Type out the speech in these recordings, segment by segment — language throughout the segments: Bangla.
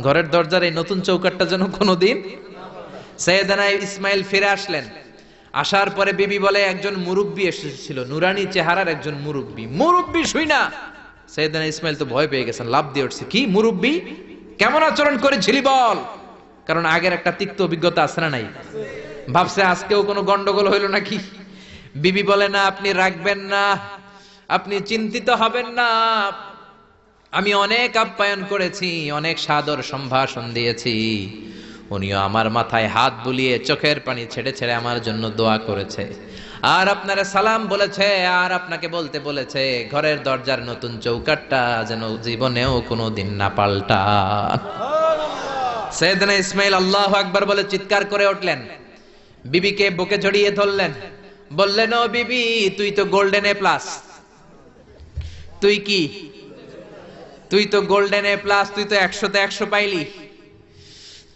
ঘরের দরজার এই নতুন চৌকাটটা যেন কোনোদিন সৈয়দানা ইসমাইল ফিরে আসলেন। আসার পরে বিবি বলে, একজন মুরব্বী এসেছিল, নুরানি চেহারার একজন মুরব্বী। মুরব্বী শুই না! সৈয়দানা ইসমাইল তো ভয় পেয়ে গেছেন লাভ দিয়ে উঠছে। কি মুরব্বী? কেমন আচরণ করেছিলি বল? কারণ আগের একটা তিক্ত অভিজ্ঞতা আছে না নাই? ভাবছে, আজকেও কোনো গন্ডগোল হইল নাকি? বিবি বলে, না, আপনি রাখবেন না, আপনি চিন্তিত হবেন না। আমি অনেক আপ্যায়ন করেছি, অনেক সাদর সম্ভাষণ দিয়েছি। উনিও আমার মাথায় হাত বুলিয়ে চোখের পানি ছেড়ে ছেড়ে আমার জন্য দোয়া করেছে। আর আপনারা সালাম বলেছে, আর আপনাকে বলতে বলেছে, ঘরের দরজার নতুন চৌকাটটা যেন জীবনেও কোনো দিন না পাল্টা। সৈয়দনা ইসমাইল আল্লাহ আকবার বলে চিৎকার করে উঠলেন। বিবিকে বুকে জড়িয়ে ধরলেন। বললেন, ও বিবি, তুই তো গোল্ডেন এ প্লাস। তুই কি তুই তো গোল্ডেন এ প্লাস তুই তো একশোতে একশো পাইলি।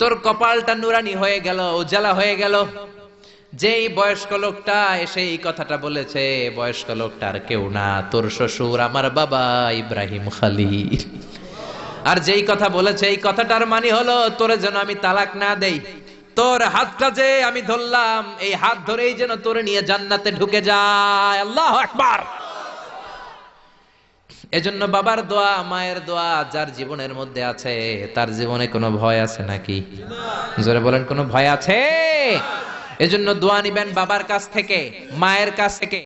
তোর কপালটা নুরানি হয়ে গেল উজালা হয়ে গেল। যেই বয়স্ক লোকটা এসে এই কথাটা বলেছে, বয়স্ক লোকটা আর কেউ না, তোর শ্বশুর আমার বাবা ইব্রাহিম খালিল। আর যেই কথা বলেছে, এই কথাটার মানে হলো, তোরে যেন আমি তালাক না দেই। তোর হাতটা যে আমি ধরলাম, এই হাত ধরেই যেন তোরে নিয়ে জান্নাতে ঢুকে যায়। আল্লাহ একবার এজন্য বাবার দোয়া, মায়ের দোয়া যার জীবনের মধ্যে আছে, তার জীবনে কোনো ভয় আছে নাকি? জোরে বলেন, কোনো ভয় আছে? এজন্য দোয়া নিবেন বাবার কাছ থেকে, মায়ের কাছ থেকে।